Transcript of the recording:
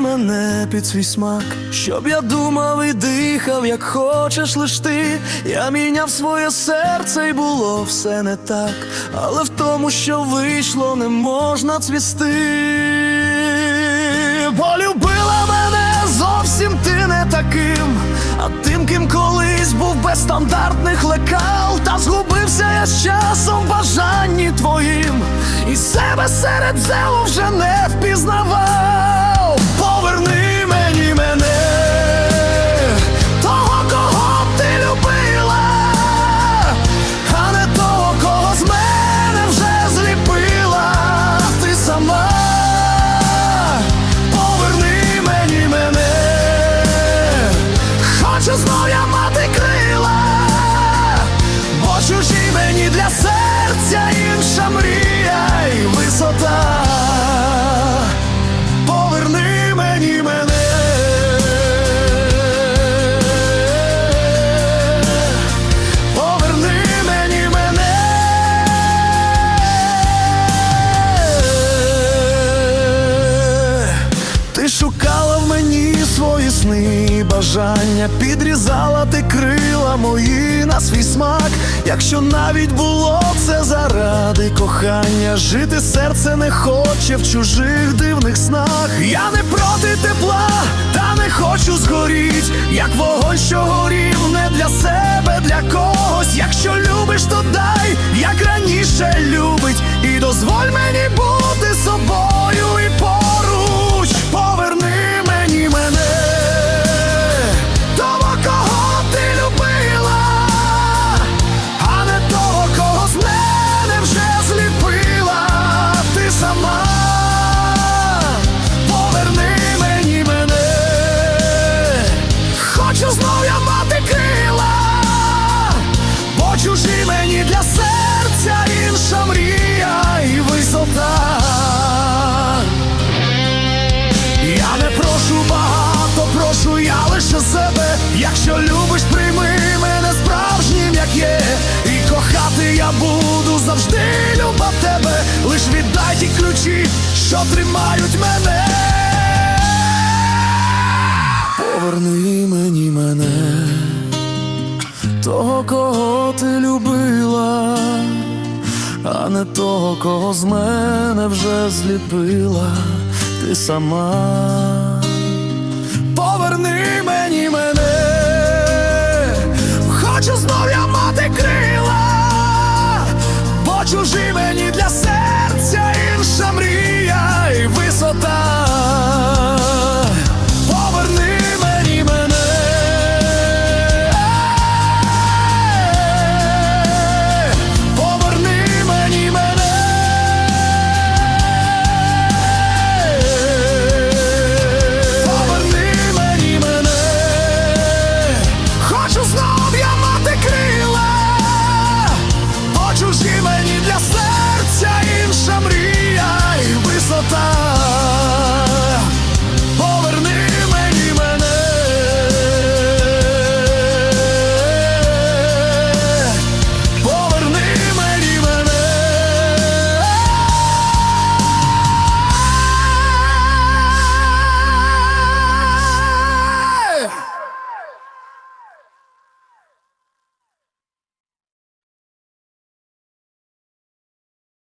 мене під свій смак, щоб я думав і дихав, як хочеш лиш ти. Я міняв своє серце, і було все не так, але в тому, що вийшло, не можна цвісти. Полюбила мене зовсім ти не таким, а тим, ким колись був без стандартних лекал, та згубився я з часом в бажанні твоїм, і себе серед зелу вже не бажання, підрізала ти крила мої на свій смак. Якщо навіть було це заради кохання, жити серце не хоче в чужих дивних снах. Я не проти тепла, та не хочу згоріть, як вогонь, що горів, не для себе, для когось. Якщо любиш, то дай, як раніше любить, і дозволь мені бути собою прошу багато, прошу я лише себе. Якщо любиш, прийми мене справжнім, як є. І кохати я буду завжди люба тебе. Лиш віддай ті ключі, що тримають мене. Поверни мені мене, того, кого ти любила, а не того, кого з мене вже зліпила ти сама. Поверни мені